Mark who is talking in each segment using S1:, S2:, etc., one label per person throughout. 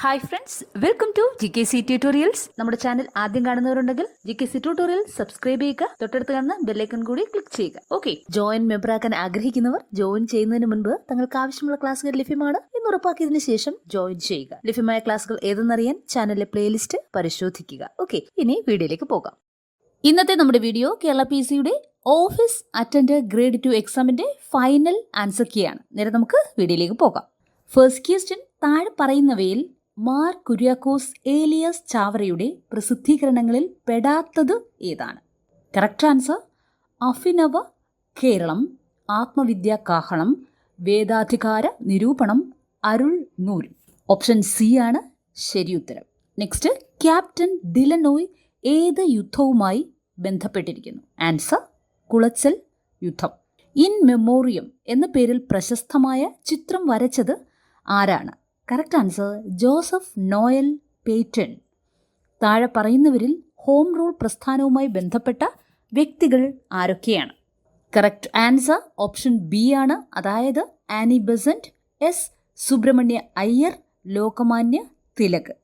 S1: Hi friends welcome to G K C tutorials നമ്മുടെ channel ആദ്യം കാണുന്നവരുണ്ടെങ്കിൽ G K C tutorial subscribe ചെയ്യുക തൊട്ടടുത്ത് കാണുന്ന ബെല്ലൈക്കൺ കൂടി ക്ലിക്ക് ചെയ്യുക ഓക്കെ ജോയിൻ മെമ്പർ ആക്കാൻ ആഗ്രഹിക്കുന്നവർ ജോയിൻ ചെയ്യുന്നതിന് മുൻപ് തങ്ങൾക്ക് ആവശ്യമുള്ള ക്ലാസ്സുകൾ ലഭ്യമാണ് എന്ന് ഉറപ്പാക്കിയതിനു ശേഷം ജോയിൻ ചെയ്യുക ലഭ്യമായ ക്ലാസ്സുകൾ ഏതെന്നറിയാൻ ചാനലിലെ പ്ലേലിസ്റ്റ് പരിശോധിക്കുക ഓക്കെ ഇനി വീഡിയോയിലേക്ക് പോകാം ഇന്നത്തെ നമ്മുടെ വീഡിയോ കേരള പി സിയുടെ ഓഫീസ് അറ്റൻഡ് ഗ്രേഡ് ടു എക്സാമിന്റെ ഫൈനൽ ആൻസർ കീ ആണ് നേരെ നമുക്ക് വീഡിയോയിലേക്ക് പോകാം ഫസ്റ്റ് ക്വസ്റ്റ്യൻ താഴെ പറയുന്നവയിൽ മാർ കുര്യാക്കോസ് ഏലിയസ് ചാവറയുടെ പ്രസിദ്ധീകരണങ്ങളിൽ പെടാത്തത് ഏതാണ് കറക്റ്റ് ആൻസർ അഫിനവ കേരളം ആത്മവിദ്യ കാഹളം വേദാധികാര നിരൂപണം അരുൾ നൂൽ ഓപ്ഷൻ സി ആണ് ശരിയുത്തരം നെക്സ്റ്റ് ക്യാപ്റ്റൻ ഡിലനോയ് ഏത് യുദ്ധവുമായി ബന്ധപ്പെട്ടിരിക്കുന്നു ആൻസർ കുളച്ചൽ യുദ്ധം ഇൻ മെമ്മോറിയം എന്ന പേരിൽ പ്രശസ്തമായ ചിത്രം വരച്ചത് ആരാണ് correct answer Joseph Noel Paton താഴെ പറയുന്നവരിൽ ഹോം റൂൾ പ്രസ്ഥാനവുമായി ബന്ധപ്പെട്ട വ്യക്തികൾ ആരൊക്കെയാണ് കറക്റ്റ് ആൻസർ ഓപ്ഷൻ ബി ആണ് അതായത് Annie Besant S Subramania Iyer Lokmanya Tilak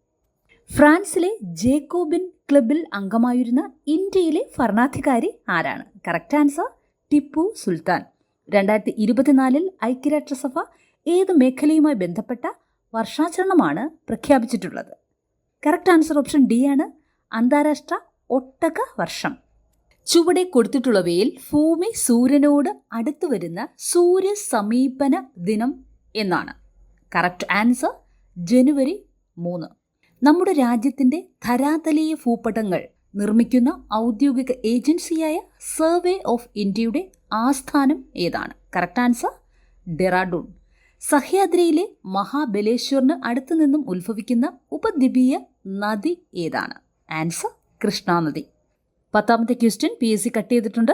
S1: ഫ്രാൻസിലെ ജേക്കോബിൻ ക്ലബിൽ അംഗമായിരുന്ന ഇന്ത്യയിലെ ഭരണാധികാരി ആരാണ് കറക്റ്റ് ആൻസർ ടിപ്പു സുൽത്താൻ രണ്ടായിരത്തി ഇരുപത്തിനാലിൽ ഐക്യരാഷ്ട്രസഭ ഏത് മേഖലയുമായി ബന്ധപ്പെട്ട വർഷാചരണമാണ് പ്രഖ്യാപിച്ചിട്ടുള്ളത് കറക്റ്റ് ആൻസർ ഓപ്ഷൻ ഡി ആണ് അന്താരാഷ്ട്ര ഒട്ടക വർഷം ചുവടെ കൊടുത്തിട്ടുള്ളവയിൽ ഭൂമി സൂര്യനോട് അടുത്തു വരുന്ന സൂര്യ സമീപന ദിനം എന്നാണ് കറക്റ്റ് ആൻസർ ജനുവരി മൂന്ന് നമ്മുടെ രാജ്യത്തിൻ്റെ ധരാതലീയ ഭൂപടങ്ങൾ നിർമ്മിക്കുന്ന ഔദ്യോഗിക ഏജൻസിയായ സർവേ ഓഫ് ഇന്ത്യയുടെ ആസ്ഥാനം ഏതാണ് കറക്റ്റ് ആൻസർ ഡെറാഡൂൺ സഹ്യാദ്രിയിലെ മഹാബലേശ്വറിന് അടുത്തു നിന്നും ഉത്ഭവിക്കുന്ന ഉപദ്വീപീയ നദി ഏതാണ് ആൻസർ കൃഷ്ണാനദി പത്താമത്തെ question P S C cut ചെയ്തിട്ടുണ്ട്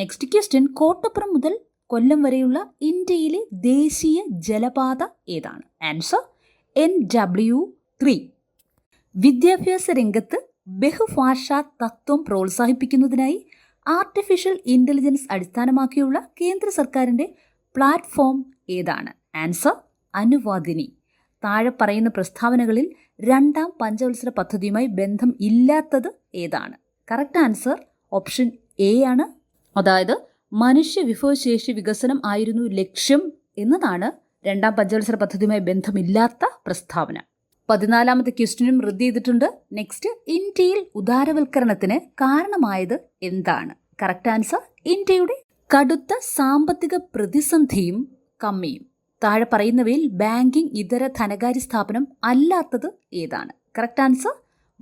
S1: നെക്സ്റ്റ് ക്വസ്റ്റ്യൻ കോട്ടപ്പുറം മുതൽ കൊല്ലം വരെയുള്ള ഇന്ത്യയിലെ ദേശീയ ജലപാത ഏതാണ് ആൻസർ എൻ ഡബ്ല്യു ത്രീ വിദ്യാഭ്യാസ രംഗത്ത് ബഹുഭാഷാ തത്വം പ്രോത്സാഹിപ്പിക്കുന്നതിനായി ആർട്ടിഫിഷ്യൽ ഇൻ്റലിജൻസ് അടിസ്ഥാനമാക്കിയുള്ള കേന്ദ്ര സർക്കാരിൻ്റെ പ്ലാറ്റ്ഫോം ഏതാണ് ആൻസർ അനുവാദിനി താഴെ പറയുന്ന പ്രസ്താവനകളിൽ രണ്ടാം പഞ്ചവത്സര പദ്ധതിയുമായി ബന്ധം ഇല്ലാത്തത് ഏതാണ് കറക്റ്റ് ആൻസർ ഓപ്ഷൻ എ ആണ് അതായത് മനുഷ്യ വിഭവശേഷി വികസനം ആയിരുന്നു ലക്ഷ്യം എന്നതാണ് രണ്ടാം പഞ്ചവത്സര പദ്ധതിയുമായി ബന്ധമില്ലാത്ത പ്രസ്താവന പതിനാലാമത്തെ ക്വസ്റ്റ്യനും റദ്ദ് ചെയ്തിട്ടുണ്ട് നെക്സ്റ്റ് ഇന്ത്യയിൽ ഉദാരവൽക്കരണത്തിന് കാരണമായത് എന്താണ് കറക്റ്റ് ആൻസർ ഇന്ത്യയുടെ കടുത്ത സാമ്പത്തിക പ്രതിസന്ധിയും കമ്മിയും താഴെ പറയുന്നവയിൽ ബാങ്കിംഗ് ഇതര ധനകാര്യ സ്ഥാപനം അല്ലാത്തത് ഏതാണ് കറക്റ്റ് ആൻസർ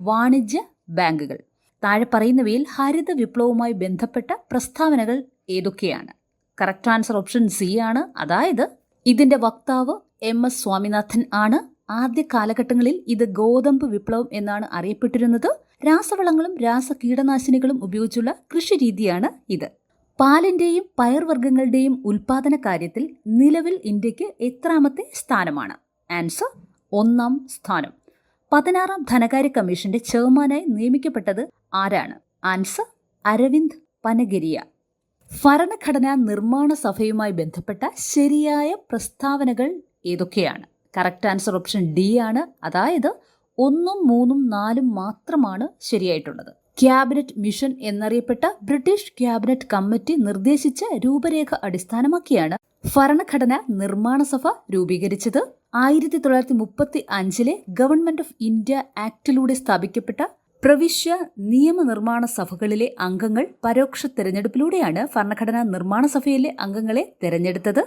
S1: വാണിജ്യ ബാങ്കുകൾ താഴെ പറയുന്നവയിൽ ഹരിത വിപ്ലവവുമായി ബന്ധപ്പെട്ട പ്രസ്താവനകൾ ഏതൊക്കെയാണ് കറക്റ്റ് ആൻസർ ഓപ്ഷൻ സി ആണ് അതായത് ഇതിന്റെ വക്താവ് എം എസ് സ്വാമിനാഥൻ ആണ് ആദ്യ കാലഘട്ടങ്ങളിൽ ഇത് ഗോതമ്പ് വിപ്ലവം എന്നാണ് അറിയപ്പെട്ടിരുന്നത് രാസവളങ്ങളും രാസ കീടനാശിനികളും ഉപയോഗിച്ചുള്ള കൃഷി രീതിയാണ് ഇത് പാലിൻ്റെയും പയർവർഗ്ഗങ്ങളുടെയും ഉൽപാദന കാര്യത്തിൽ നിലവിൽ ഇന്ത്യക്ക് എത്രാമത്തെ സ്ഥാനമാണ് ആൻസർ ഒന്നാം സ്ഥാനം പതിനാറാം ധനകാര്യ കമ്മീഷന്റെ ചെയർമാനായി നിയമിക്കപ്പെട്ടത് ആരാണ് ആൻസർ അരവിന്ദ് പനഗിരിയ ഭരണഘടനാ നിർമ്മാണ സഭയുമായി ബന്ധപ്പെട്ട ശരിയായ പ്രസ്താവനകൾ ഏതൊക്കെയാണ് കറക്റ്റ് ആൻസർ ഓപ്ഷൻ ഡി ആണ് അതായത് ഒന്നും മൂന്നും നാലും മാത്രമാണ് ശരിയായിട്ടുള്ളത് ക്യാബിനറ്റ് മിഷൻ എന്നറിയപ്പെട്ട ബ്രിട്ടീഷ് ക്യാബിനറ്റ് കമ്മിറ്റി നിർദ്ദേശിച്ച രൂപരേഖ അടിസ്ഥാനമാക്കിയാണ് ഭരണഘടന നിർമ്മാണ സഭ രൂപീകരിച്ചത് ആയിരത്തി തൊള്ളായിരത്തി മുപ്പത്തി അഞ്ചിലെ ഗവൺമെന്റ് ഓഫ് ഇന്ത്യ ആക്ടിലൂടെ സ്ഥാപിക്കപ്പെട്ട പ്രവിശ്യ നിയമനിർമ്മാണ സഭകളിലെ അംഗങ്ങൾ പരോക്ഷ തെരഞ്ഞെടുപ്പിലൂടെയാണ് ഭരണഘടനാ നിർമ്മാണ സഭയിലെ അംഗങ്ങളെ തെരഞ്ഞെടുത്തത്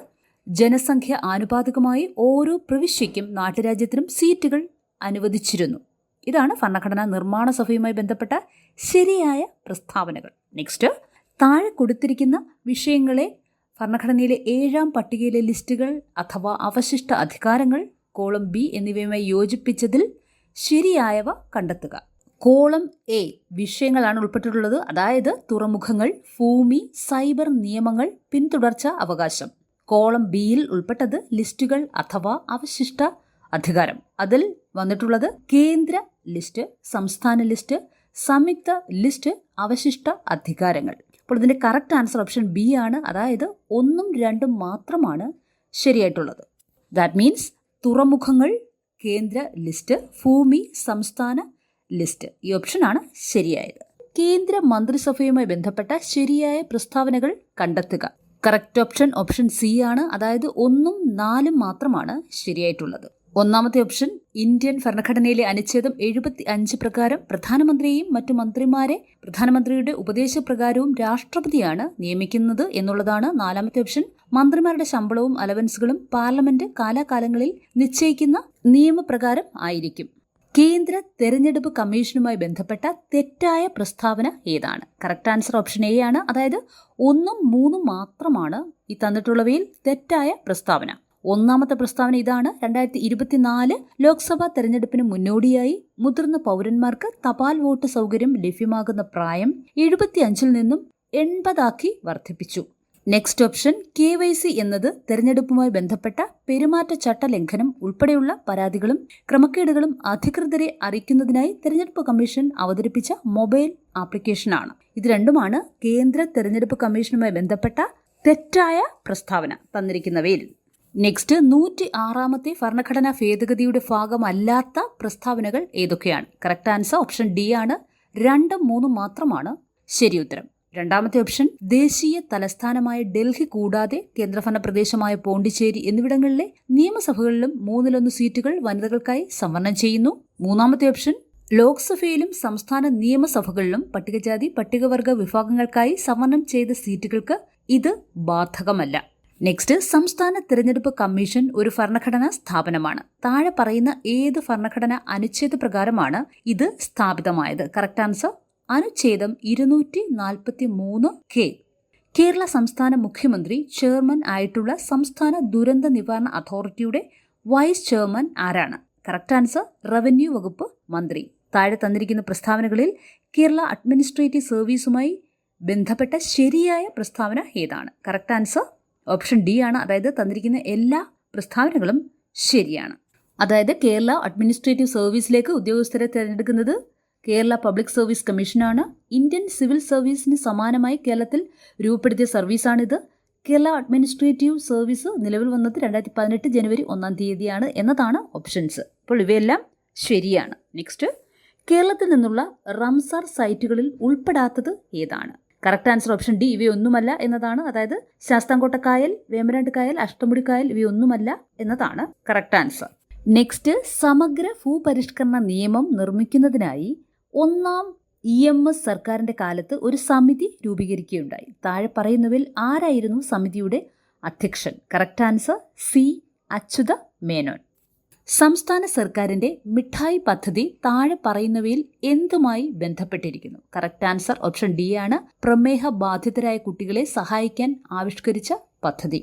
S1: ജനസംഖ്യ ആനുപാതികമായി ഓരോ പ്രവിശ്യയ്ക്കും നാട്ടുരാജ്യത്തിനും സീറ്റുകൾ അനുവദിച്ചിരുന്നു ഇതാണ് ഭരണഘടനാ നിർമ്മാണ സഭയുമായി ബന്ധപ്പെട്ട ശരിയായ പ്രസ്താവനകൾ നെക്സ്റ്റ് താഴെ കൊടുത്തിരിക്കുന്ന വിഷയങ്ങളെ ഭരണഘടനയിലെ ഏഴാം പട്ടികയിലെ ലിസ്റ്റുകൾ അഥവാ അവശിഷ്ട അധികാരങ്ങൾ കോളം ബി എന്നിവയുമായി യോജിപ്പിച്ചതിൽ ശരിയായവ കണ്ടെത്തുക കോളം എ വിഷയങ്ങളാണ് ഉൾപ്പെട്ടിട്ടുള്ളത് അതായത് തുറമുഖങ്ങൾ ഭൂമി സൈബർ നിയമങ്ങൾ പിന്തുടർച്ച അവകാശം കോളം ബിയിൽ ഉൾപ്പെട്ടത് ലിസ്റ്റുകൾ അഥവാ അവശിഷ്ട അധികാരം അതിൽ വന്നിട്ടുള്ളത് കേന്ദ്ര ലിസ്റ്റ് സംസ്ഥാന ലിസ്റ്റ് സംയുക്ത ലിസ്റ്റ് അവശിഷ്ട അധികാരങ്ങൾ അപ്പോൾ ഇതിൻ്റെ കറക്റ്റ് ആൻസർ ഓപ്ഷൻ ബി ആണ് അതായത് ഒന്നും രണ്ടും മാത്രമാണ് ശരിയായിട്ടുള്ളത് ദാറ്റ് മീൻസ് തുറമുഖങ്ങൾ കേന്ദ്ര ലിസ്റ്റ് ഭൂമി സംസ്ഥാന ലിസ്റ്റ് ഈ ഓപ്ഷനാണ് ശരിയായത് കേന്ദ്ര മന്ത്രിസഭയുമായി ബന്ധപ്പെട്ട ശരിയായ പ്രസ്താവനകൾ കണ്ടെത്തുക കറക്റ്റ് ഓപ്ഷൻ ഓപ്ഷൻ സി ആണ് അതായത് ഒന്നും നാലും മാത്രമാണ് ശരിയായിട്ടുള്ളത് ഒന്നാമത്തെ ഓപ്ഷൻ ഇന്ത്യൻ ഭരണഘടനയിലെ അനുച്ഛേദം എഴുപത്തി അഞ്ച് പ്രകാരം പ്രധാനമന്ത്രിയെയും മറ്റു മന്ത്രിമാരെ പ്രധാനമന്ത്രിയുടെ ഉപദേശപ്രകാരവും രാഷ്ട്രപതിയാണ് നിയമിക്കുന്നത് എന്നുള്ളതാണ് നാലാമത്തെ ഓപ്ഷൻ മന്ത്രിമാരുടെ ശമ്പളവും അലവൻസുകളും പാർലമെന്റ് കാലാകാലങ്ങളിൽ നിശ്ചയിക്കുന്ന നിയമപ്രകാരം ആയിരിക്കും കേന്ദ്ര തെരഞ്ഞെടുപ്പ് കമ്മീഷനുമായി ബന്ധപ്പെട്ട തെറ്റായ പ്രസ്താവന ഏതാണ് കറക്റ്റ് ആൻസർ ഓപ്ഷൻ എ ആണ് അതായത് ഒന്നും മൂന്നും മാത്രമാണ് ഈ തന്നിട്ടുള്ളവയിൽ തെറ്റായ പ്രസ്താവന ഒന്നാമത്തെ പ്രസ്താവന ഇതാണ് രണ്ടായിരത്തി ഇരുപത്തിനാല് ലോക്സഭാ തെരഞ്ഞെടുപ്പിന് മുന്നോടിയായി മുതിർന്ന പൗരന്മാർക്ക് തപാൽ വോട്ട് സൗകര്യം ലഭ്യമാകുന്ന പ്രായം എഴുപത്തിയഞ്ചിൽ നിന്നും എൺപതാക്കി വർദ്ധിപ്പിച്ചു next option K Y C എന്നത് തെരഞ്ഞെടുപ്പുമായി ബന്ധപ്പെട്ട പെരുമാറ്റച്ചട്ട ലംഘനം ഉൾപ്പെടെയുള്ള പരാതികളും ക്രമക്കേടുകളും അധികൃതരെ അറിയിക്കുന്നതിനായി തെരഞ്ഞെടുപ്പ് കമ്മീഷൻ അവതരിപ്പിച്ച മൊബൈൽ ആപ്ലിക്കേഷനാണ് ഇത് രണ്ടുമാണ് കേന്ദ്ര തെരഞ്ഞെടുപ്പ് കമ്മീഷനുമായി ബന്ധപ്പെട്ട തെറ്റായ പ്രസ്താവന തന്നിരിക്കുന്നവയിൽ നെക്സ്റ്റ് നൂറ്റി ആറാമത്തെ ഭരണഘടനാ ഭേദഗതിയുടെ ഭാഗമല്ലാത്ത പ്രസ്താവനകൾ ഏതൊക്കെയാണ് കറക്റ്റ് ആൻസർ ഓപ്ഷൻ ഡി ആണ് രണ്ടും മൂന്നും മാത്രമാണ് ശരി ഉത്തരം രണ്ടാമത്തെ ഓപ്ഷൻ ദേശീയ തലസ്ഥാനമായ ഡൽഹി കൂടാതെ കേന്ദ്രഭരണ പ്രദേശമായ പോണ്ടിച്ചേരി എന്നിവിടങ്ങളിലെ നിയമസഭകളിലും മൂന്നിലൊന്ന് സീറ്റുകൾ വനിതകൾക്കായി സംവരണം ചെയ്യുന്നു മൂന്നാമത്തെ ഓപ്ഷൻ ലോക്സഭയിലും സംസ്ഥാന നിയമസഭകളിലും പട്ടികജാതി പട്ടികവർഗ വിഭാഗങ്ങൾക്കായി സംവരണം ചെയ്ത സീറ്റുകൾക്ക് ഇത് ബാധകമല്ല നെക്സ്റ്റ് സംസ്ഥാന തിരഞ്ഞെടുപ്പ് കമ്മീഷൻ ഒരു ഭരണഘടനാ സ്ഥാപനമാണ് താഴെ പറയുന്ന ഏത് ഭരണഘടന അനുച്ഛേദ പ്രകാരമാണ് ഇത് സ്ഥാപിതമായത് കറക്റ്റ് ആൻസർ അനുച്ഛേദം ഇരുന്നൂറ്റി നാൽപ്പത്തി മൂന്ന് കെ കേരള സംസ്ഥാന മുഖ്യമന്ത്രി ചെയർമാൻ ആയിട്ടുള്ള സംസ്ഥാന ദുരന്ത നിവാരണ അതോറിറ്റിയുടെ വൈസ് ചെയർമാൻ ആരാണ് കറക്റ്റ് ആൻസർ റവന്യൂ വകുപ്പ് മന്ത്രി താഴെ തന്നിരിക്കുന്ന പ്രസ്താവനകളിൽ കേരള അഡ്മിനിസ്ട്രേറ്റീവ് സർവീസുമായി ബന്ധപ്പെട്ട ശരിയായ പ്രസ്താവന ഏതാണ് കറക്റ്റ് ആൻസർ ഓപ്ഷൻ ഡി ആണ് അതായത് തന്നിരിക്കുന്ന എല്ലാ പ്രസ്താവനകളും ശരിയാണ് അതായത് കേരള അഡ്മിനിസ്ട്രേറ്റീവ് സർവീസിലേക്ക് ഉദ്യോഗസ്ഥരെ തിരഞ്ഞെടുക്കുന്നത് കേരള പബ്ലിക് സർവീസ് കമ്മീഷനാണ് ഇന്ത്യൻ സിവിൽ സർവീസിന് സമാനമായി കേരളത്തിൽ രൂപപ്പെടുത്തിയ സർവീസാണിത് കേരള അഡ്മിനിസ്ട്രേറ്റീവ് സർവീസ് നിലവിൽ വന്നത് രണ്ടായിരത്തി പതിനെട്ട് ജനുവരി ഒന്നാം തീയതിയാണ് എന്നതാണ് ഓപ്ഷൻസ് അപ്പോൾ ഇവയെല്ലാം ശരിയാണ് നെക്സ്റ്റ് കേരളത്തിൽ നിന്നുള്ള റംസാർ സൈറ്റുകളിൽ ഉൾപ്പെടാത്തത് ഏതാണ് കറക്റ്റ് ആൻസർ ഓപ്ഷൻ ഡി ഇവയൊന്നുമല്ല എന്നതാണ് അതായത് ശാസ്താംകോട്ട കായൽ വേമ്പനാട്ട് കായൽ അഷ്ടമുടി കായൽ ഇവയൊന്നുമല്ല എന്നതാണ് കറക്റ്റ് ആൻസർ നെക്സ്റ്റ് സമഗ്ര ഭൂപരിഷ്കരണ നിയമം നിർമ്മിക്കുന്നതിനായി ഒന്നാം ഇ എം എസ് സർക്കാരിന്റെ കാലത്ത് ഒരു സമിതി രൂപീകരിക്കുകയുണ്ടായി താഴെ പറയുന്നവയിൽ ആരായിരുന്നു സമിതിയുടെ അധ്യക്ഷൻ correct answer C Achutha Menon സംസ്ഥാന സർക്കാരിൻ്റെ മിഠായി പദ്ധതി താഴെ പറയുന്നവയിൽ എന്തുമായി ബന്ധപ്പെട്ടിരിക്കുന്നു കറക്റ്റ് ആൻസർ ഓപ്ഷൻ ഡി ആണ് പ്രമേഹ ബാധിതരായ കുട്ടികളെ സഹായിക്കാൻ ആവിഷ്കരിച്ച പദ്ധതി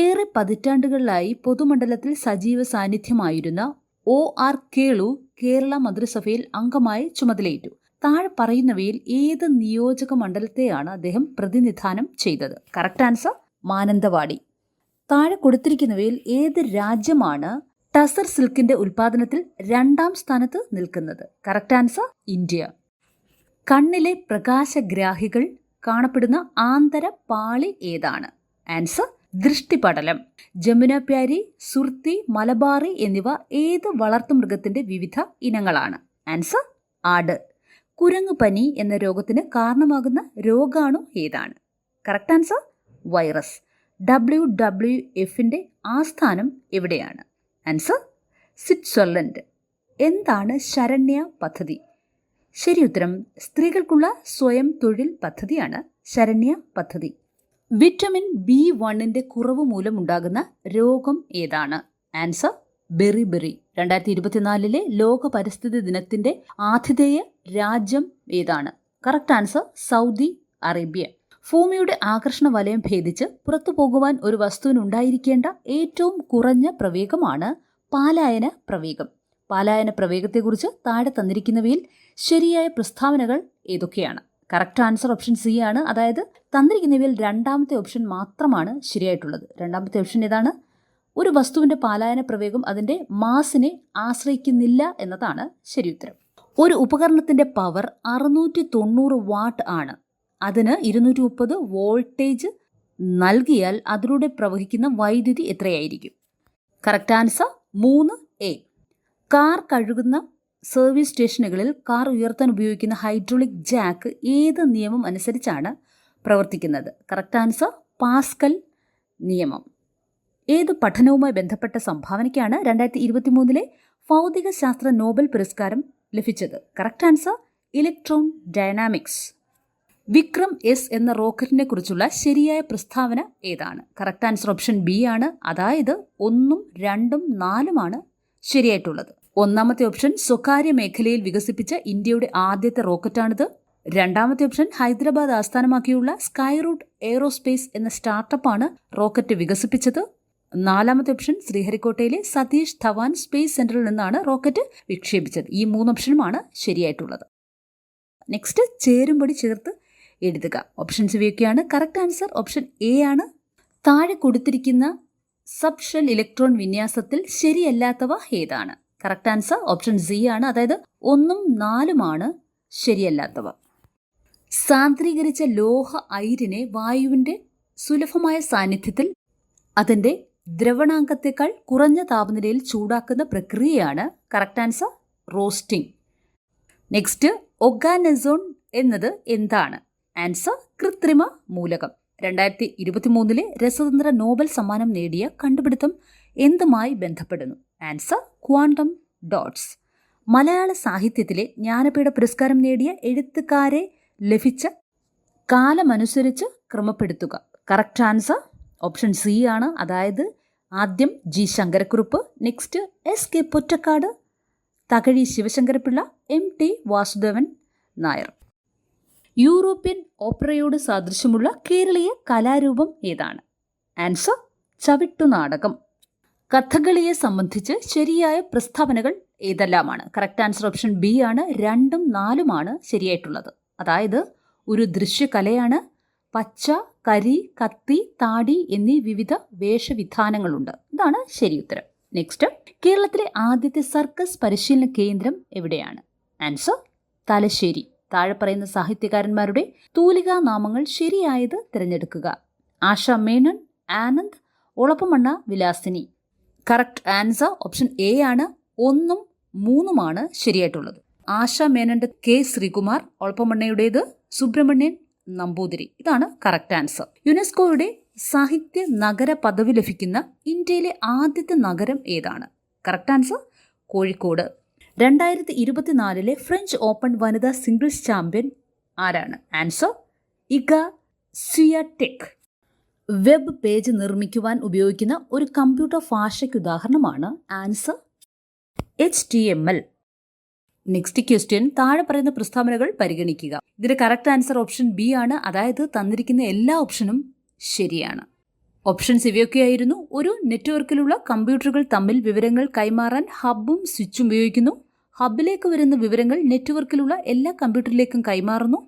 S1: ഏറെ പതിറ്റാണ്ടുകളിലായി പൊതുമണ്ഡലത്തിൽ സജീവ സാന്നിധ്യമായിരുന്ന ഒ ആർ കേളു കേരള മന്ത്രിസഭയിൽ അംഗമായി ചുമതലയേറ്റു താഴെ പറയുന്നവയിൽ ഏത് നിയോജക മണ്ഡലത്തെയാണ് അദ്ദേഹം പ്രതിനിധാനം ചെയ്തത് കറക്റ്റ് ആൻസർ മാനന്തവാടി താഴെ കൊടുത്തിരിക്കുന്നവയിൽ ഏത് രാജ്യമാണ് ടസർ സിൽക്കിന്റെ ഉൽപാദനത്തിൽ രണ്ടാം സ്ഥാനത്ത് നിൽക്കുന്നത് കറക്റ്റ് ആൻസർ ഇന്ത്യ കണ്ണിലെ പ്രകാശഗ്രാഹികൾ കാണപ്പെടുന്ന ആന്തര പാളി ഏതാണ് ആൻസർ ദൃഷ്ടിപടലം ജമുനപ്യാരി സുർത്തി മലബാറി എന്നിവ ഏത് വളർത്തുമൃഗത്തിന്റെ വിവിധ ഇനങ്ങളാണ് ആൻസർ ആട് കുരങ്ങുപനി എന്ന രോഗത്തിന് കാരണമാകുന്ന രോഗാണു ഏതാണ് correct answer virus W W എഫിന്റെ ആസ്ഥാനം എവിടെയാണ് ആൻസർ സ്വിറ്റ്സർലൻഡ് എന്താണ് ശരണ്യ പദ്ധതി ശരി ഉത്തരം സ്ത്രീകൾക്കുള്ള സ്വയം തൊഴിൽ പദ്ധതിയാണ് ശരണ്യ പദ്ധതി വിറ്റമിൻ ബി വണ്ണിന്റെ കുറവ് മൂലമുണ്ടാകുന്ന രോഗം ഏതാണ് ആൻസർ ബെറി ബെറി രണ്ടായിരത്തി ഇരുപത്തിനാലിലെ ലോക പരിസ്ഥിതി ദിനത്തിന്റെ ആതിഥേയ രാജ്യം ഏതാണ് കറക്റ്റ് ആൻസർ സൗദി അറേബ്യ ഭൂമിയുടെ ആകർഷണ വലയം ഭേദിച്ച് പുറത്തു പോകുവാൻ ഒരു വസ്തുവിനുണ്ടായിരിക്കേണ്ട ഏറ്റവും കുറഞ്ഞ പ്രവേഗമാണ് പാലായന പ്രവേഗം പാലായന പ്രവേഗത്തെക്കുറിച്ച് താഴെ തന്നിരിക്കുന്നവയിൽ ശരിയായ പ്രസ്താവനകൾ ഏതൊക്കെയാണ് കറക്റ്റ് ആൻസർ ഓപ്ഷൻ സി ആണ് അതായത് തന്നിരിക്കുന്നവയിൽ രണ്ടാമത്തെ ഓപ്ഷൻ മാത്രമാണ് ശരിയായിട്ടുള്ളത് രണ്ടാമത്തെ ഓപ്ഷൻ ഏതാണ് ഒരു വസ്തുവിൻ്റെ പാലായന പ്രവേഗം അതിൻ്റെ മാസിനെ ആശ്രയിക്കുന്നില്ല എന്നതാണ് ശരി ഉത്തരം ഒരു ഉപകരണത്തിൻ്റെ പവർ അറുന്നൂറ്റി തൊണ്ണൂറ് വാട്ട് ആണ് അതിന് ഇരുന്നൂറ്റി മുപ്പത് വോൾട്ടേജ് നൽകിയാൽ അതിലൂടെ പ്രവഹിക്കുന്ന വൈദ്യുതി എത്രയായിരിക്കും കറക്റ്റ് ആൻസർ മൂന്ന് എ കാർ കഴുകുന്ന സർവീസ് സ്റ്റേഷനുകളിൽ കാർ ഉയർത്താൻ ഉപയോഗിക്കുന്ന ഹൈഡ്രോളിക് ജാക്ക് ഏത് നിയമം അനുസരിച്ചാണ് പ്രവർത്തിക്കുന്നത് കറക്റ്റ് ആൻസർ പാസ്കൽ നിയമം ഏത് പഠനവുമായി ബന്ധപ്പെട്ട സംഭാവനയ്ക്കാണ് രണ്ടായിരത്തി ഇരുപത്തി മൂന്നിലെ ഭൗതികശാസ്ത്ര നോബൽ പുരസ്കാരം ലഭിച്ചത് correct answer electron dynamics Vikram S എന്ന റോക്കറ്റിനെ കുറിച്ചുള്ള ശരിയായ പ്രസ്താവന ഏതാണ് കറക്റ്റ് ആൻസർ ഓപ്ഷൻ ബി ആണ് അതായത് ഒന്നും രണ്ടും നാലുമാണ് ശരിയായിട്ടുള്ളത് ഒന്നാമത്തെ ഓപ്ഷൻ സ്വകാര്യ മേഖലയിൽ വികസിപ്പിച്ച ഇന്ത്യയുടെ ആദ്യത്തെ റോക്കറ്റാണിത് രണ്ടാമത്തെ ഓപ്ഷൻ ഹൈദരാബാദ് ആസ്ഥാനമാക്കിയുള്ള സ്കൈറൂട്ട് എയ്റോസ്പേസ് എന്ന സ്റ്റാർട്ടപ്പാണ് റോക്കറ്റ് വികസിപ്പിച്ചത് നാലാമത്തെ ഓപ്ഷൻ ശ്രീഹരിക്കോട്ടയിലെ സതീഷ് ധവാൻ സ്പേസ് സെന്ററിൽ നിന്നാണ് റോക്കറ്റ് വിക്ഷേപിച്ചത് ഈ മൂന്ന് ഓപ്ഷനുമാണ് ശരിയായിട്ടുള്ളത് നെക്സ്റ്റ് ചേരുംപടി ചേർത്ത് എഴുതുക ഓപ്ഷൻസ് ഇവയൊക്കെയാണ് കറക്റ്റ് ആൻസർ ഓപ്ഷൻ എ ആണ് താഴെ കൊടുത്തിരിക്കുന്ന സബ് ഷെൽ ഇലക്ട്രോൺ വിന്യാസത്തിൽ ശരിയല്ലാത്തവ ഏതാണ് കറക്റ്റ് ആൻസർ ഓപ്ഷൻ സി ആണ് അതായത് ഒന്നും നാലുമാണ് ശരിയല്ലാത്തവ സാന്ദ്രീകരിച്ച ലോഹ ഐരിനെ വായുവിൻ്റെ സുലഭമായ സാന്നിധ്യത്തിൽ അതിൻ്റെ ദ്രവണാങ്കത്തേക്കാൾ കുറഞ്ഞ താപനിലയിൽ ചൂടാക്കുന്ന പ്രക്രിയയാണ് correct answer roasting next oganesson എന്നത് എന്താണ് ആൻസർ കൃത്രിമ മൂലകം രണ്ടായിരത്തി മൂന്നിലെ രസതന്ത്ര നോബൽ സമ്മാനം നേടിയ കണ്ടുപിടുത്തം എന്തുമായി ബന്ധപ്പെടുന്നു ആൻസർ ക്വാണ്ടം ഡോട്ട്സ് മലയാള സാഹിത്യത്തിലെ ജ്ഞാനപീഠ പുരസ്കാരം നേടിയ എഴുത്തുകാരെ ലഭിച്ച കാലമനുസരിച്ച് ക്രമപ്പെടുത്തുക കറക്റ്റ് ആൻസർ ഓപ്ഷൻ സി ആണ് അതായത് ആദ്യം G Sankara Kurup next S K Pottekkatt Thakazhi Sivasankara Pillai M T Vasudevan Nair European ഓപ്പറയോട് സാദൃശ്യമുള്ള കേരളീയ കലാരൂപം ഏതാണ് ആൻസർ നാടകം കഥകളിയെ സംബന്ധിച്ച് ശരിയായ പ്രസ്താവനകൾ ഏതെല്ലാമാണ് കറക്റ്റ് ആൻസർ ഓപ്ഷൻ ബി ആണ് രണ്ടും നാലുമാണ് ശരിയായിട്ടുള്ളത് അതായത് ഒരു ദൃശ്യകലയാണ് പച്ച കരി കത്തി താടി എന്നീ വിവിധ വേഷവിധാനങ്ങളുണ്ട് ഇതാണ് ശരി ഉത്തരം നെക്സ്റ്റ് കേരളത്തിലെ ആദ്യത്തെ സർക്കസ് പരിശീലന കേന്ദ്രം എവിടെയാണ് ആൻസർ തലശ്ശേരി താഴെ പറയുന്ന സാഹിത്യകാരന്മാരുടെ തൂലികാ നാമങ്ങൾ ശരിയായത് തിരഞ്ഞെടുക്കുക Asha Menon Anand Olappamanna Vilasini correct answer option A ആണ് ഒന്നും മൂന്നുമാണ് ശരിയായിട്ടുള്ളത് ആശ മേനന്റെ കെ ശ്രീകുമാർ ഒളപ്പമണ്ണയുടേത് സുബ്രഹ്മണ്യൻ നമ്പൂതിരി ഇതാണ് കറക്റ്റ് ആൻസർ യുനെസ്കോയുടെ സാഹിത്യ നഗര പദവി ലഭിക്കുന്ന ഇന്ത്യയിലെ ആദ്യത്തെ നഗരം ഏതാണ് കറക്റ്റ് ആൻസർ കോഴിക്കോട് രണ്ടായിരത്തി ഇരുപത്തിനാലിലെ ഫ്രഞ്ച് ഓപ്പൺ വനിതാ സിംഗിൾസ് ചാമ്പ്യൻ ആരാണ് answer Iga Swiatek web page നിർമ്മിക്കുവാൻ ഉപയോഗിക്കുന്ന ഒരു കമ്പ്യൂട്ടർ ഭാഷയ്ക്ക് ഉദാഹരണമാണ് answer H T M L next question താഴെ പറയുന്ന പ്രസ്താവനകൾ പരിഗണിക്കുക ഇതിന്റെ കറക്റ്റ് ആൻസർ ഓപ്ഷൻ ബി ആണ് അതായത് തന്നിരിക്കുന്ന എല്ലാ ഓപ്ഷനും ശരിയാണ് ഓപ്ഷൻസ് ഇവയൊക്കെയായിരുന്നു ഒരു നെറ്റ്വർക്കിലുള്ള കമ്പ്യൂട്ടറുകൾ തമ്മിൽ വിവരങ്ങൾ കൈമാറാൻ ഹബ്ബും സ്വിച്ചും ഉപയോഗിക്കുന്നു ഹബിലേക്ക് വരുന്ന വിവരങ്ങൾ നെറ്റ്വർക്കിലുള്ള എല്ലാ കമ്പ്യൂട്ടറിലേക്കും കൈമാറുന്നു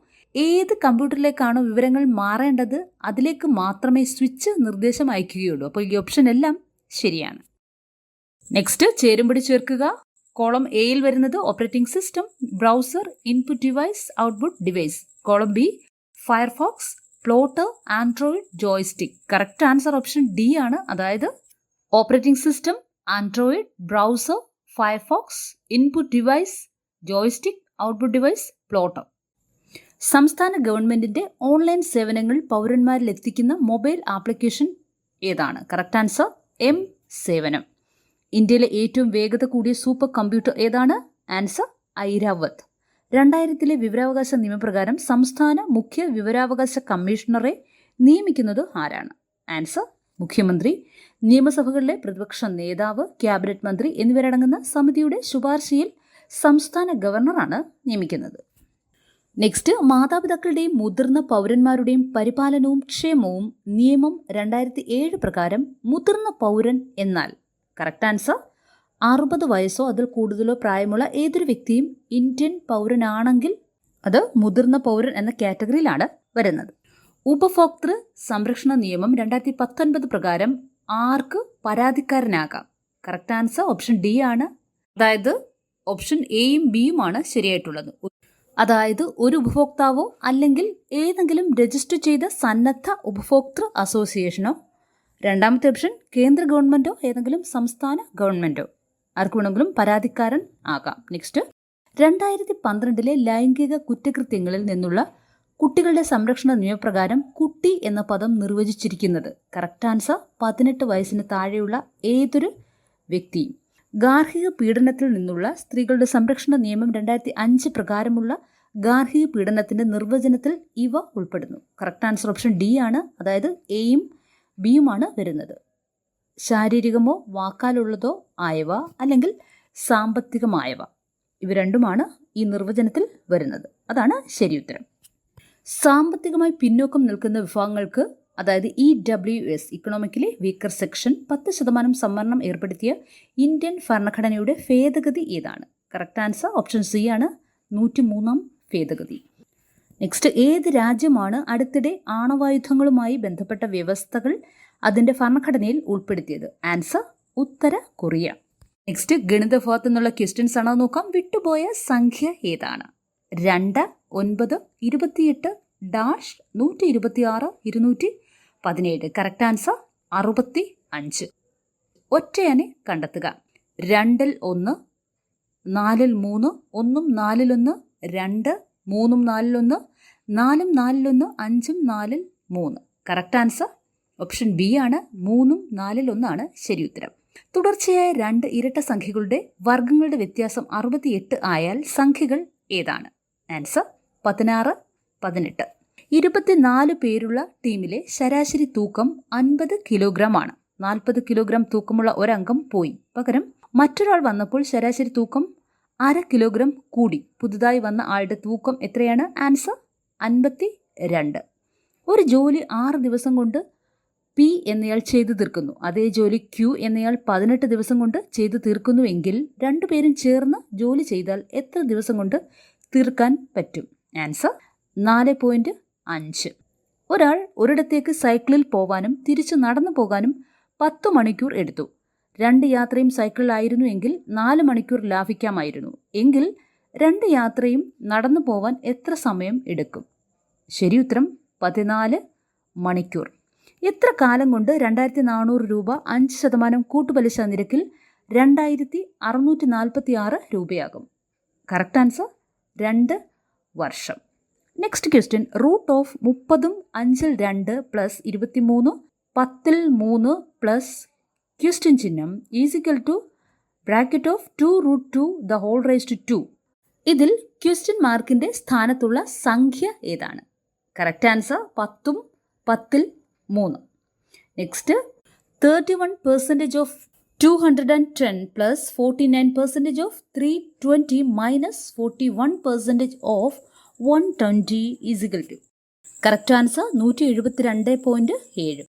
S1: ഏത് കമ്പ്യൂട്ടറിലേക്കാണോ വിവരങ്ങൾ മാറേണ്ടത് അതിലേക്ക് മാത്രമേ സ്വിച്ച് നിർദ്ദേശം അയക്കുകയുള്ളൂ അപ്പോൾ ഈ ഓപ്ഷൻ എല്ലാം ശരിയാണ് നെക്സ്റ്റ് ചേരുംപടി ചേർക്കുക കോളം എയിൽ വരുന്നത് operating system browser input device output device column B Firefox plot Android joystick correct answer option D ആണ് അതായത് operating system Android browser Firefox input device joystick output device plotter സംസ്ഥാന ഗവൺമെന്റിന്റെ online സേവനങ്ങൾ പൗരന്മാരിൽ എത്തിക്കുന്ന മൊബൈൽ ആപ്ലിക്കേഷൻ ഏതാണ് correct answer M സേവനം ഇന്ത്യയിലെ ഏറ്റവും വേഗത കൂടിയ സൂപ്പർ കമ്പ്യൂട്ടർ ഏതാണ് ആൻസർ ഐരാവത്ത് രണ്ടായിരത്തിലെ വിവരാവകാശ നിയമപ്രകാരം സംസ്ഥാന മുഖ്യ വിവരാവകാശ കമ്മീഷണറെ നിയമിക്കുന്നത് ആരാണ് ആൻസർ മുഖ്യമന്ത്രി നിയമസഭകളിലെ പ്രതിപക്ഷ നേതാവ് ക്യാബിനറ്റ് മന്ത്രി എന്നിവരടങ്ങുന്ന സമിതിയുടെ ശുപാർശയിൽ സംസ്ഥാന ഗവർണറാണ് നിയമിക്കുന്നത് നെക്സ്റ്റ് മാതാപിതാക്കളുടെയും മുതിർന്ന പൗരന്മാരുടെയും പരിപാലനവും ക്ഷേമവും നിയമം രണ്ടായിരത്തി ഏഴ് പ്രകാരം മുതിർന്ന പൗരൻ എന്നാൽ കറക്റ്റ് ആൻസർ അറുപത് വയസ്സോ അതിൽ കൂടുതലോ പ്രായമുള്ള ഏതൊരു വ്യക്തിയും ഇന്ത്യൻ പൗരനാണെങ്കിൽ അത് മുതിർന്ന പൗരൻ എന്ന കാറ്റഗറിയിലാണ് വരുന്നത് ഉപഭോക്തൃ സംരക്ഷണ നിയമം രണ്ടായിരത്തി പത്തൊൻപത് പ്രകാരം ആർക്ക് പരാതിക്കാരനാകാം കറക്റ്റ് ആൻസർ ഓപ്ഷൻ ഡി ആണ് അതായത് ഓപ്ഷൻ എയും ആണ് ശരിയായിട്ടുള്ളത് അതായത് ഒരു ഉപഭോക്താവോ അല്ലെങ്കിൽ ഏതെങ്കിലും രജിസ്റ്റർ ചെയ്ത സന്നദ്ധ ഉപഭോക്തൃ അസോസിയേഷനോ രണ്ടാമത്തെ ഓപ്ഷൻ കേന്ദ്ര ഗവൺമെൻറ്റോ ഏതെങ്കിലും സംസ്ഥാന ഗവൺമെൻറ്റോ ആർക്ക് പരാതിക്കാരൻ ആകാം നെക്സ്റ്റ് രണ്ടായിരത്തി പന്ത്രണ്ടിലെ ലൈംഗിക കുറ്റകൃത്യങ്ങളിൽ നിന്നുള്ള കുട്ടികളുടെ സംരക്ഷണ നിയമപ്രകാരം കുട്ടി എന്ന പദം നിർവചിച്ചിരിക്കുന്നത് കറക്റ്റ് ആൻസർ പതിനെട്ട് വയസ്സിന് താഴെയുള്ള ഏതൊരു വ്യക്തിയും ഗാർഹിക പീഡനത്തിൽ നിന്നുള്ള സ്ത്രീകളുടെ സംരക്ഷണ നിയമം രണ്ടായിരത്തി അഞ്ച് പ്രകാരമുള്ള ഗാർഹിക പീഡനത്തിന്റെ നിർവചനത്തിൽ ഇവ ഉൾപ്പെടുന്നു കറക്റ്റ് ആൻസർ ഓപ്ഷൻ ഡി ആണ് അതായത് എയും ബിയുമാണ് വരുന്നത് ശാരീരികമോ വാക്കാലുള്ളതോ ആയവ അല്ലെങ്കിൽ സാമ്പത്തികമായവ ഇവ രണ്ടുമാണ് ഈ നിർവചനത്തിൽ വരുന്നത് അതാണ് ശരിയുത്തരം സാമ്പത്തികമായി പിന്നോക്കം നിൽക്കുന്ന വിഭാഗങ്ങൾക്ക് അതായത് ഇ ഡബ്ല്യു എസ് ഇക്കണോമിക്കിലെ വീക്കർ സെക്ഷൻ പത്ത് ശതമാനം സംവരണം ഏർപ്പെടുത്തിയ ഇന്ത്യൻ ഭരണഘടനയുടെ ഭേദഗതി ഏതാണ് കറക്റ്റ് ആൻസർ ഓപ്ഷൻ സി ആണ് മൂന്നാം ഭേദഗതി നെക്സ്റ്റ് ഏത് രാജ്യമാണ് അടുത്തിടെ ആണവായുധങ്ങളുമായി ബന്ധപ്പെട്ട വ്യവസ്ഥകൾ അതിൻ്റെ ഭരണഘടനയിൽ ഉൾപ്പെടുത്തിയത് ആൻസർ ഉത്തര കൊറിയ നെക്സ്റ്റ് ഗണിത ഭാഗത്തു നിന്നുള്ള ക്വസ്റ്റ്യൻസ് ആണോ നോക്കാം വിട്ടുപോയ സംഖ്യ ഏതാണ് രണ്ട് ഒൻപത് ഇരുപത്തിയെട്ട് ഡാഷ് നൂറ്റി ഇരുപത്തി ആറ് ഇരുന്നൂറ്റി പതിനേഴ് കറക്റ്റ് ആൻസർ അറുപത്തി അഞ്ച് ഒറ്റയനെ കണ്ടെത്തുക രണ്ടിൽ ഒന്ന് നാലിൽ മൂന്ന് ഒന്നും നാലിലൊന്ന് രണ്ട് മൂന്നും നാലിലൊന്ന് നാലും നാലിലൊന്ന് അഞ്ചും നാലിൽ മൂന്ന് കറക്റ്റ് ആൻസർ ഓപ്ഷൻ ബി ആണ് മൂന്നും നാലിൽ ഒന്നാണ് ശരി ഉത്തരം തുടർച്ചയായ രണ്ട് ഇരട്ട സംഖ്യകളുടെ വർഗങ്ങളുടെ വ്യത്യാസം അറുപത്തിയെട്ട് ആയാൽ സംഖ്യകൾ ഏതാണ് ആൻസർ പതിനാറ് പതിനെട്ട് ഇരുപത്തിനാല് പേരുള്ള ടീമിലെ ശരാശരി തൂക്കം അൻപത് കിലോഗ്രാം ആണ് നാൽപ്പത് കിലോഗ്രാം തൂക്കമുള്ള ഒരംഗം പോയി പകരം മറ്റൊരാൾ വന്നപ്പോൾ ശരാശരി തൂക്കം അര കിലോഗ്രാം കൂടി പുതുതായി വന്ന ആളുടെ തൂക്കം എത്രയാണ് ആൻസർ അൻപത്തി രണ്ട് ഒരു ജോലി ആറ് ദിവസം കൊണ്ട് പി എന്നയാൾ ചെയ്തു തീർക്കുന്നു അതേ ജോലി ക്യു എന്നയാൾ പതിനെട്ട് ദിവസം കൊണ്ട് ചെയ്തു തീർക്കുന്നുവെങ്കിൽ രണ്ടുപേരും ചേർന്ന് ജോലി ചെയ്താൽ എത്ര ദിവസം കൊണ്ട് തീർക്കാൻ പറ്റും ആൻസർ നാല് പോയിൻറ്റ് അഞ്ച് ഒരാൾ ഒരിടത്തേക്ക് സൈക്കിളിൽ പോകാനും തിരിച്ചു നടന്നു പോകാനും പത്ത് മണിക്കൂർ എടുത്തു രണ്ട് യാത്രയും സൈക്കിളിലായിരുന്നു എങ്കിൽ നാല് മണിക്കൂർ ലാഭിക്കാമായിരുന്നു എങ്കിൽ രണ്ട് യാത്രയും നടന്നു പോവാൻ എത്ര സമയം എടുക്കും ശരി ഉത്തരം പതിനാല് മണിക്കൂർ എത്ര കാലം കൊണ്ട് രണ്ടായിരത്തി നാനൂറ് രൂപ അഞ്ച് ശതമാനം കൂട്ടുപലിശ നിരക്കിൽ രണ്ടായിരത്തി അറുന്നൂറ്റി നാൽപ്പത്തി ആറ് രൂപയാകും കറക്റ്റ് ആൻസർ രണ്ട് വർഷം നെക്സ്റ്റ് ക്വസ്റ്റ്യൻ റൂട്ട് ഓഫ് മുപ്പതും അഞ്ചിൽ രണ്ട് പ്ലസ് ഇരുപത്തി മൂന്ന് പത്തിൽ മൂന്ന് പ്ലസ് ക്വസ്റ്റ്യൻ ചിഹ്നം is equal to bracket of two root two the whole raise to two ഇതിൽ ക്വസ്റ്റ്യൻ മാർക്കിൻ്റെ സ്ഥാനത്തുള്ള സംഖ്യ ഏതാണ് കറക്റ്റ് ആൻസർ പത്തും പത്തിൽ മൂന്ന് next thirty one percentage of two hundred and ten plus forty nine percentage of three twenty minus forty one percentage of one twenty is equal to correct answer നൂറ്റി എഴുപത്തി രണ്ട് പോയിൻറ്റ് ഏഴ്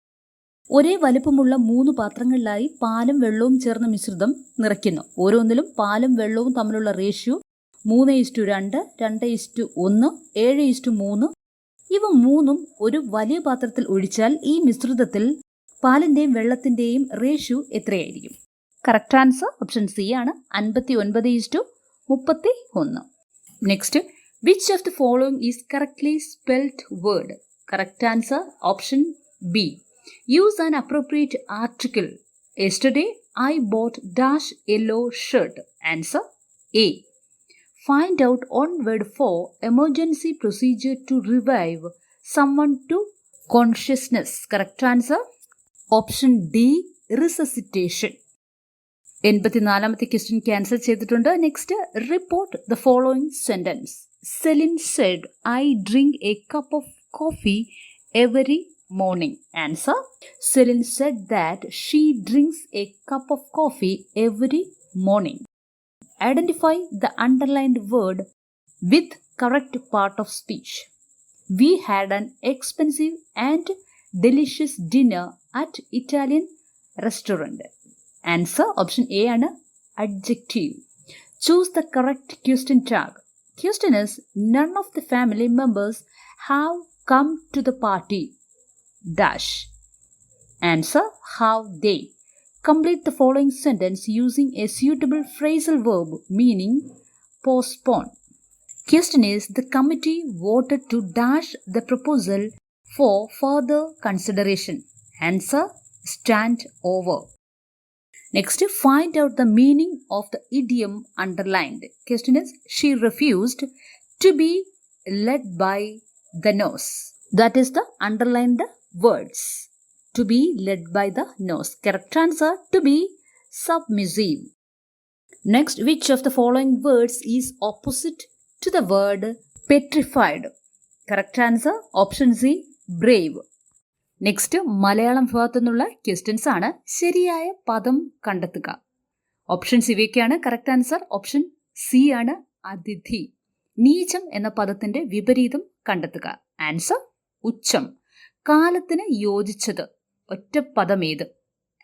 S1: ഒരേ വലിപ്പമുള്ള മൂന്ന് പാത്രങ്ങളിലായി പാലും വെള്ളവും ചേർന്ന മിശ്രിതം നിറയ്ക്കുന്നു ഓരോന്നിലും പാലും വെള്ളവും തമ്മിലുള്ള റേഷ്യോ മൂന്ന് ഇസ്റ്റു രണ്ട് രണ്ട് ഇസ്റ്റു ഒന്ന് ഏഴ് ഇസ്റ്റു മൂന്ന് ഇവ മൂന്നും ഒരു വലിയ പാത്രത്തിൽ ഒഴിച്ചാൽ ഈ മിശ്രിതത്തിൽ പാലിന്റെയും വെള്ളത്തിന്റെയും റേഷ്യൂ എത്രയായിരിക്കും കറക്റ്റ് ആൻസർ ഓപ്ഷൻ സി ആണ് അൻപത്തി ഒൻപത് ഈസ്റ്റു മുപ്പത്തി ഒന്ന് next which of the following is correctly spelled word correct answer option B use an appropriate article yesterday I bought dash yellow shirt answer A Find out onward for emergency procedure to revive someone to consciousness. Correct answer? Option D. Resuscitation. എൺപത്തിനാലാമത്തെ question cancel ചെയ്തിട്ടുണ്ട് next report the following sentence Celine said I drink a cup of coffee every morning answer Celine said that she drinks a cup of coffee every morning identify the underlined word with correct part of speech. We had an expensive and delicious dinner at Italian restaurant. Answer option A and adjective. Choose the correct question tag. Question is none of the family members have come to the party. Dash. Answer how they. Complete the following sentence using a suitable phrasal verb meaning postpone. Question is The committee voted to dash the proposal for further consideration. Answer Stand over. Next, find out the meaning of the idiom underlined. Question is She refused to be led by the nose. That is the underlined words. To be led by the nose correct answer to be sub submissive next which of the following words is opposite to the word petrified correct answer option C brave next Malayalam ഭാഗത്തു നിന്നുള്ള questions ആണ് ശരിയായ പദം കണ്ടെത്തുക options ഇവയൊക്കെയാണ് correct answer option C ആണ് അതിഥി നീചം എന്ന പദത്തിന്റെ വിപരീതം കണ്ടെത്തുക ആൻസർ ഉച്ചം കാലത്തിന് യോജിച്ചത് ഒറ്റ പദം ഏത്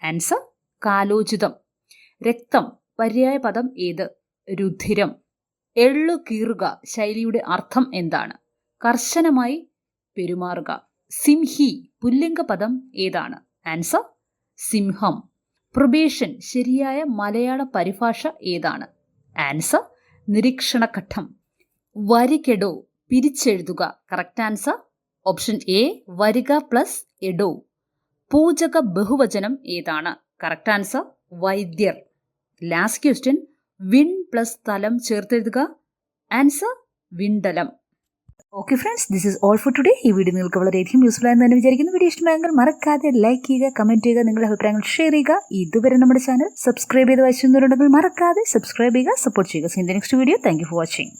S1: ആൻസർ കാലോചിതം രക്തം പര്യായ പദം ഏത് രുധിരം എള്ളു കീറുക ശൈലിയുടെ അർത്ഥം എന്താണ് കർശനമായി പെരുമാറുക സിംഹി പുല്ലിംഗ പദം ഏതാണ് ആൻസർ സിംഹം പ്രൊബേഷൻ ശരിയായ മലയാള പരിഭാഷ ഏതാണ് ആൻസർ നിരീക്ഷണഘട്ടം വരികെടോ പിരിച്ചെഴുതുക കറക്റ്റ് ആൻസർ ഓപ്ഷൻ എ വരിക പ്ലസ് എഡോ പൂജക ബഹുവചനം ഏതാണ് കറക്റ്റ് ആൻസർ വൈദ്യർ ലാസ്റ്റ് ക്വസ്റ്റ്യൻ വിൺ പ്ലസ് തലം ചേർത്തെഴുതുക ആൻസർ വിണ്ടലം okay friends this is all for today ഈ വീഡിയോ നിങ്ങൾക്ക് വളരെയധികം യൂസ്ഫുൾ ആയെന്ന് തന്നെ വിചാരിക്കുന്നു വീഡിയോ ഇഷ്ടമായെങ്കിൽ മറക്കാതെ ലൈക്ക് ചെയ്യുക കമന്റ് ചെയ്യുക നിങ്ങളുടെ അഭിപ്രായങ്ങൾ ഷെയർ ചെയ്യുക ഇതുവരെ നമ്മുടെ ചാനൽ സബ്സ്ക്രൈബ് ചെയ്ത് വായിച്ചിരുന്നവരുണ്ടെങ്കിൽ മറക്കാതെ സബ്സ്ക്രൈബ് ചെയ്യുക സപ്പോർട്ട് ചെയ്യുക see in the next video thank for watching